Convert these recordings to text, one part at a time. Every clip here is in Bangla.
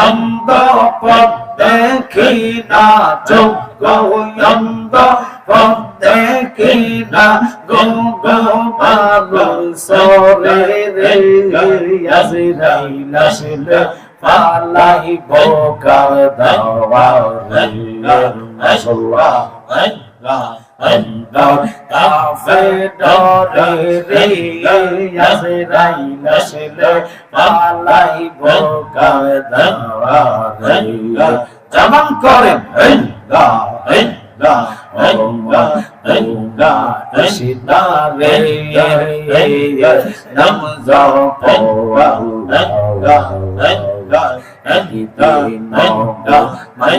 অন্ধ পথ দেখি না যোগ্য অন্ধ পথ দেখি না গো গো বালুর সরে রে আসলে পালাই বোকার দাওয়া রে মাশাআল্লাহ আল্লাহ জবান করেন নাম জপ আল্লাহ আল্লাহ একদিন নৌকা মাই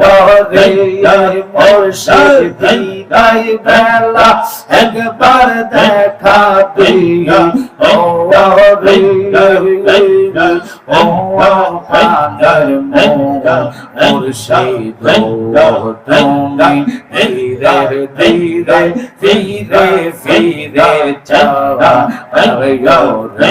ধীরে ধীরে ধীরে ধীরে বেলা একবার দেখা তুমি ধীরে ধীরে ধীরে চাওয়া আয়ো রে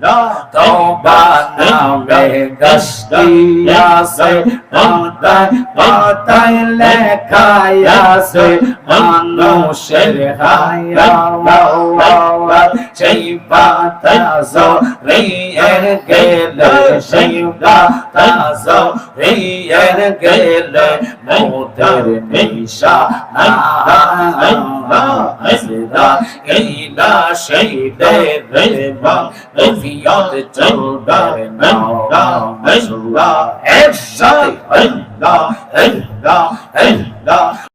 মরনে রে কথা মানুষ মরনে রে কথা মানুষ সরল করো না হাজরা হিলা শিলে রে মা কফিয়ত চলবে না হায়া মোদের নিশা ইলা সেই দে রে মা রফিয়ত চলবে একসাথে আল্লাহ আল্লাহ আল্লাহ